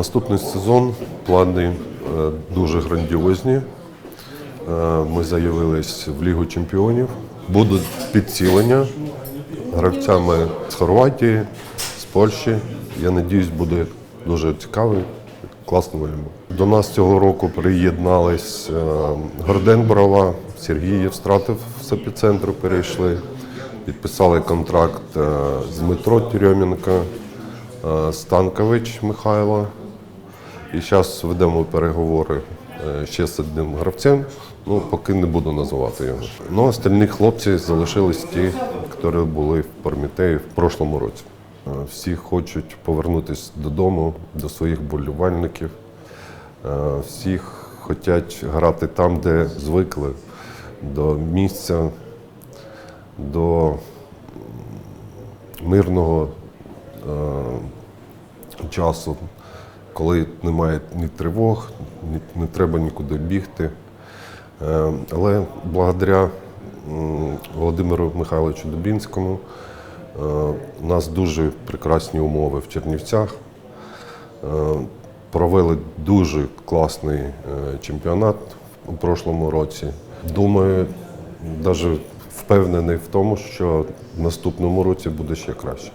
наступний сезон плани е, дуже грандіозні. Е, Ми заявились в Лігу чемпіонів. Будуть підцілення гравцями з Хорватії, з Польщі. Я надіюсь, буде дуже цікавий, класний волейбол. До нас цього року приєднались е, Горден Брова, Сергій Євстратов з епіцентру перейшли. Підписали контракт з Дмитро Тюрьоменко, Станкович Михайло. І зараз ведемо переговори е, ще з одним гравцем, ну поки не буду називати його. Ну, остальні хлопці залишились ті, які були в Пармітеї в прошлому році. Е, Всі хочуть повернутися додому, до своїх болівальників. Е, Всі хочуть грати там, де звикли, до місця, до мирного часу, коли немає ні тривог, не треба нікуди бігти. Е, Але благодаря Володимиру Михайловичу Дубінському е, у нас дуже прекрасні умови в Чернівцях. Е, Провели дуже класний е, чемпіонат у прошлому році. Думаю, навіть впевнений в тому, що в наступному році буде ще краще.